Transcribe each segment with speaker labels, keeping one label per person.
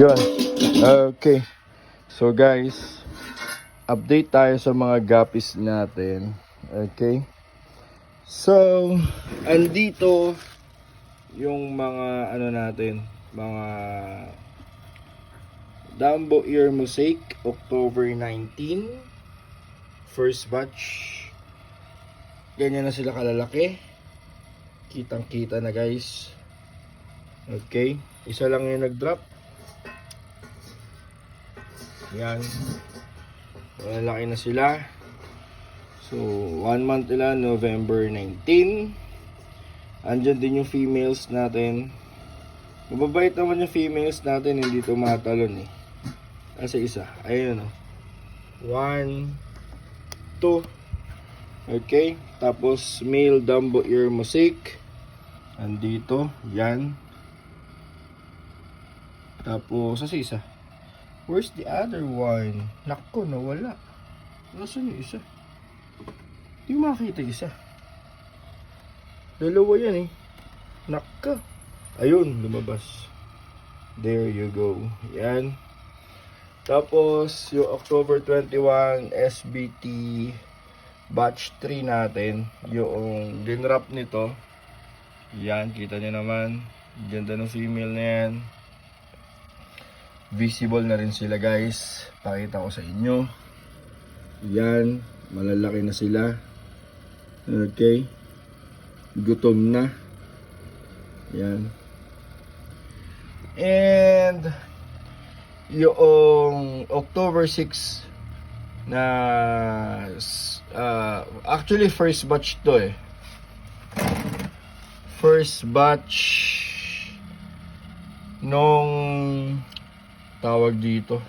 Speaker 1: Yun. Okay. So guys, update tayo sa mga guppies natin. Okay. So, andito yung mga ano natin, mga Dumbo Ear Mosaic October 19 first batch ganyan na sila kalalaki kitang kita na guys okay isa lang yung nag drop yan. Malalaki na sila. So one month nila November 19 andyan din yung females natin. Mababait naman yung females natin hindi tumatalon eh kasi isa. Ayun o one two. Okay. Tapos male Dumbo ear mosaic. Andito. Yan. Tapos sa isa where's the other one? Nako nawala. Nasaan yung isa? Hindi ko makakita isa. Dalawa yan eh. Naka ayun lumabas. There you go. Yan. Tapos yung October 21 SBT batch 3 natin. Yung dinrap nito. Yan kita nyo naman. Ganda ng female na yan visible na rin sila guys. Pakita ko sa inyo. Yan malalaki na sila. Okay. Gutom na. Yan. And yung October 6 na uh, actually first batch to eh. First batch nung tawag dito.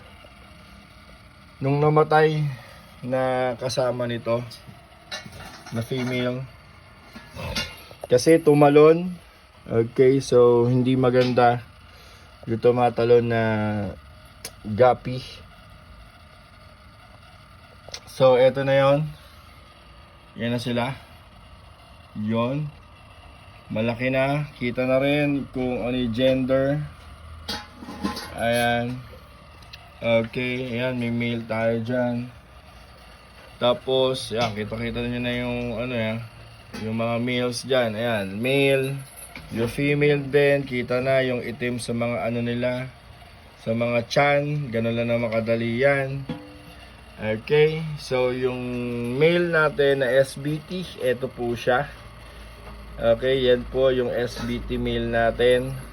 Speaker 1: Nung namatay na kasama nito na female kasi tumalon okay so hindi maganda yung tumatalon na gapi. So eto na yon yan na sila. Yon malaki na. Kita na rin kung ano yung gender ayan. Okay ayan may male tayo dyan. Tapos yan kita kita nyo na yung ano yan yung mga males dyan. Ayan male yung female din kita na yung itim sa mga ano nila sa mga chan ganun lang na makadali yan. Okay so yung male natin na SBT ito po siya. Okay yan po yung SBT male natin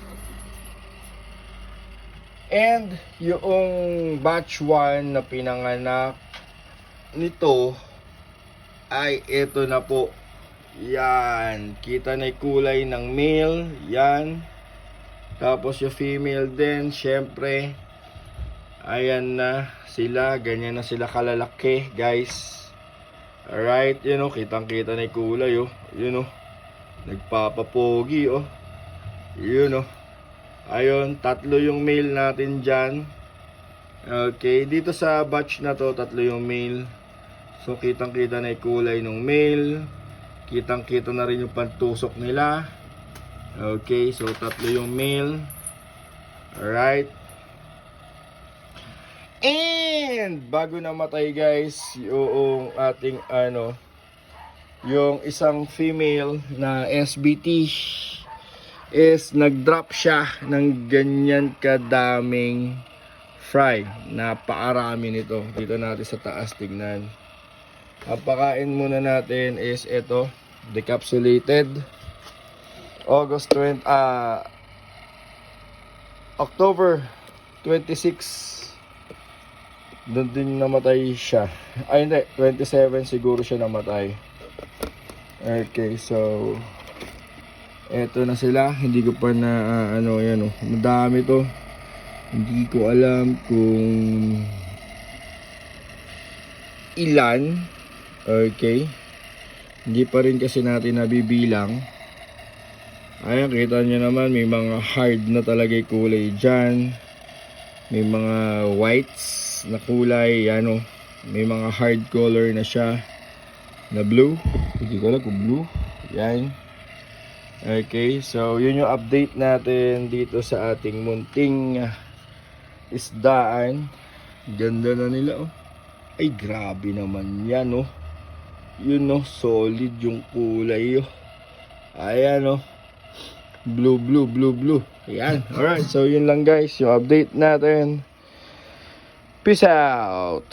Speaker 1: and yung batch 1 na pinanganak nito ay ito na po yan kita na yung kulay ng male yan tapos yung female din, syempre, ayan na sila, ganyan na sila kalalaki, guys. Alright, yun know, kitang-kita na yung kulay, oh. Yun know, nagpapapogi, oh. Yun know. Ayun, tatlo yung male natin dyan. Okay, dito sa batch na to, tatlo yung male. So, kitang-kita na yung kulay ng male. Kitang-kita na rin yung pantusok nila. Okay, so tatlo yung male. Alright. And bago namatay guys, yung ating ano, yung isang female na SBT is nag-drop siya ng ganyan kadaming fry. Napakarami nito. Dito natin sa taas tignan. Ang pakain muna natin is ito, decapsulated. August 20 ah October 26 doon din namatay siya ay hindi 27 siguro siya namatay okay so eto na sila hindi ko pa na ah, ano yan oh madami to hindi ko alam kung ilan okay hindi pa rin kasi natin nabibilang Ayan, kita nyo naman, may mga hard na talaga kulay dyan. May mga whites na kulay, ano, may mga hard color na siya na blue. Hindi ko alam kung blue. Yan. Okay, so yun yung update natin dito sa ating munting isdaan. Ganda na nila oh. Ay grabe naman yan oh. Yun oh, solid yung kulay oh. Ayan oh. Blue, blue, blue, blue. Ayan. Alright, so yun lang guys, yung update natin. Peace out.